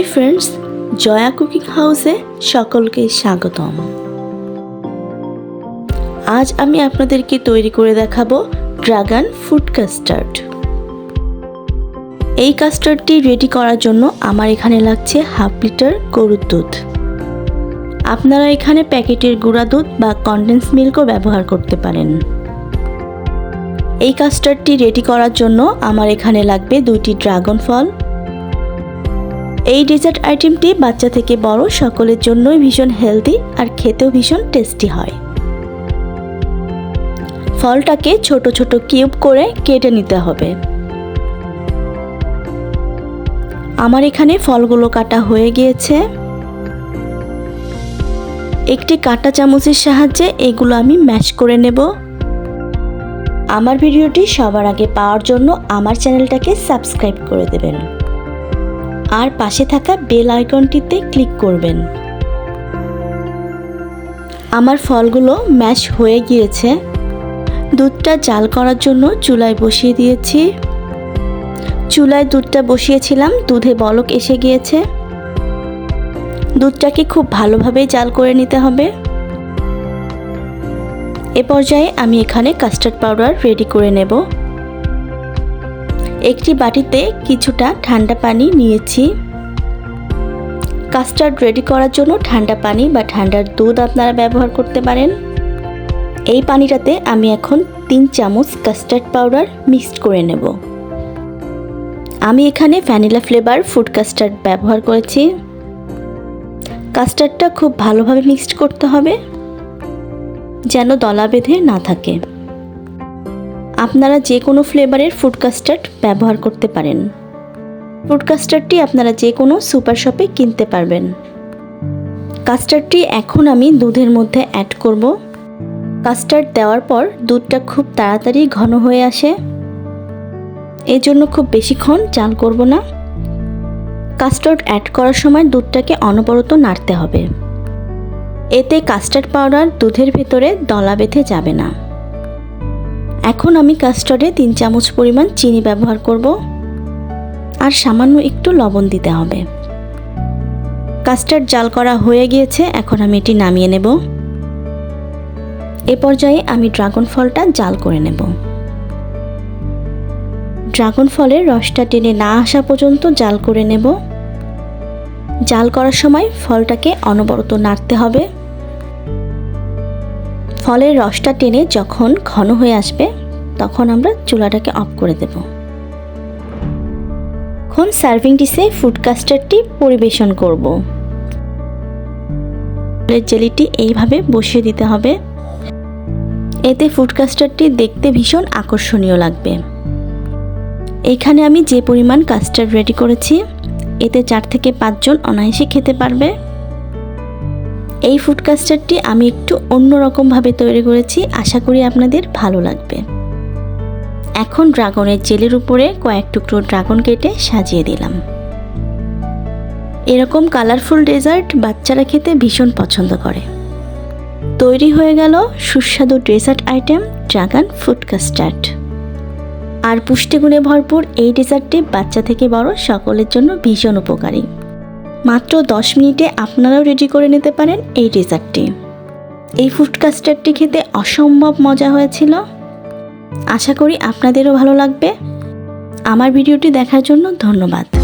Hi friends Jaya cooking হাউসে সকলকে স্বাগতম। আজ আমি আপনাদেরকে তৈরি করে দেখাবো ড্রাগন ফুড কাস্টার্ড এই কাস্টার্ডটি রেডি করার জন্য আমার এখানে লাগছে হাফ লিটার গরুর দুধ। আপনারা এখানে প্যাকেটের গুঁড়া দুধ বা কনডেন্স মিল্কও ব্যবহার করতে পারেন। এই কাস্টার্ডটি রেডি করার জন্য আমার এখানে লাগবে দুইটি ড্রাগন ফল এই ডেজার্ট আইটেমটি বাচ্চা থেকে বড়, সকলের জন্যই ভীষণ হেলদি আর খেতেও ভীষণ টেস্টি হয়। ফলটাকে ছোট ছোট কিউব করে কেটে নিতে হবে। আমার এখানে ফলগুলো কাটা হয়ে গিয়েছে। একটি কাটা চামচের সাহায্যে এগুলো আমি ম্যাশ করে নেব। আমার ভিডিওটি সবার আগে পাওয়ার জন্য আমার চ্যানেলটাকে সাবস্ক্রাইব করে দেবেন। আর পাশে থাকা বেল আইকনটিতে ক্লিক করবেন। আমার ফলগুলো ম্যাশ হয়ে গিয়েছে। দুধটা জাল করার জন্য চুলায় বসিয়ে দিয়েছি। চুলায় দুধটা বসিয়েছিলাম, দুধে বলক এসে গিয়েছে। দুধটাকে খুব ভালোভাবে জাল করে নিতে হবে। এ পর্যায়ে আমি এখানে কাস্টার্ড পাউডার রেডি করে নেব। একটি বাটিতে কিছুটা ঠান্ডা পানি নিয়েছি। কাস্টার্ড রেডি করার জন্য ঠান্ডা পানি বা ঠান্ডার দুধ আপনারা ব্যবহার করতে পারেন। এই পানিটাতে আমি এখন তিন চামচ কাস্টার্ড পাউডার মিক্সড করে নেব। আমি এখানে ভ্যানিলা ফ্লেভার ফুড কাস্টার্ড ব্যবহার করেছি। কাস্টার্ডটা খুব ভালোভাবে মিক্সড করতে হবে, যেন দলা বেঁধে না থাকে। আপনারা যে কোনো ফ্লেভারের ফুড কাস্টার্ড ব্যবহার করতে পারেন। ফুড কাস্টার্ডটি আপনারা যে কোনো সুপার শপে কিনতে পারবেন। কাস্টার্ডটি এখন আমি দুধের মধ্যে অ্যাড করব। কাস্টার্ড দেওয়ার পর দুধটা খুব তাড়াতাড়ি ঘন হয়ে আসে। এর জন্য খুব বেশিক্ষণ চাল করব না। কাস্টার্ড অ্যাড করার সময় দুধটাকে অনবরত নাড়তে হবে। এতে কাস্টার্ড পাউডার দুধের ভেতরে দলা বেঁধে যাবে না। এখন আমি কাস্টার্ডে তিন চামচ পরিমাণ চিনি ব্যবহার করব। আর সামান্য একটু লবণ দিতে হবে। কাস্টার্ড জাল করা হয়ে গিয়েছে, এখন আমি এটি নামিয়ে নেব। এ পর্যায়ে আমি ড্রাগন ফলটা জাল করে নেব। ড্রাগন ফলের রসটা টেনে না আসা পর্যন্ত জাল করে নেব। জাল করার সময় ফলটাকে অনবরত নাড়তে হবে। ফলের রসটা টেনে যখন ঘন হয়ে আসবে তখন আমরা চুলাটাকে অফ করে দেব। এখন সার্ভিং ডিশে ফুড কাস্টার্ডটি পরিবেশন করব। জেলিটি এইভাবে বসিয়ে দিতে হবে। এতে ফুড কাস্টার্ডটি দেখতে ভীষণ আকর্ষণীয় লাগবে। এখানে আমি যে পরিমাণ কাস্টার্ড রেডি করেছি, এতে চার থেকে পাঁচজন অনায়াসে খেতে পারবে। এই ফুড কাস্টার্ডটি আমি একটু অন্যরকমভাবে তৈরি করেছি, আশা করি আপনাদের ভালো লাগবে। এখন ড্রাগনের জেলের উপরে কয়েক টুকরো ড্রাগন কেটে সাজিয়ে দিলাম। এরকম কালারফুল ডেজার্ট বাচ্চারা খেতে ভীষণ পছন্দ করে। তৈরি হয়ে গেল সুস্বাদু dessert item dragon food custard. আর পুষ্টিগুণে ভরপুর এই ডেজার্টটি বাচ্চা থেকে বড় সকলের জন্য ভীষণ উপকারী। মাত্র দশ মিনিটে আপনারাও রেডি করে নিতে পারেন এই ডেজার্টটি। এই ফুড কাস্টার্ডটি খেতে অসম্ভব মজা হয়েছিল। আশা করি আপনাদেরও ভালো লাগবে। আমার ভিডিওটি দেখার জন্য ধন্যবাদ।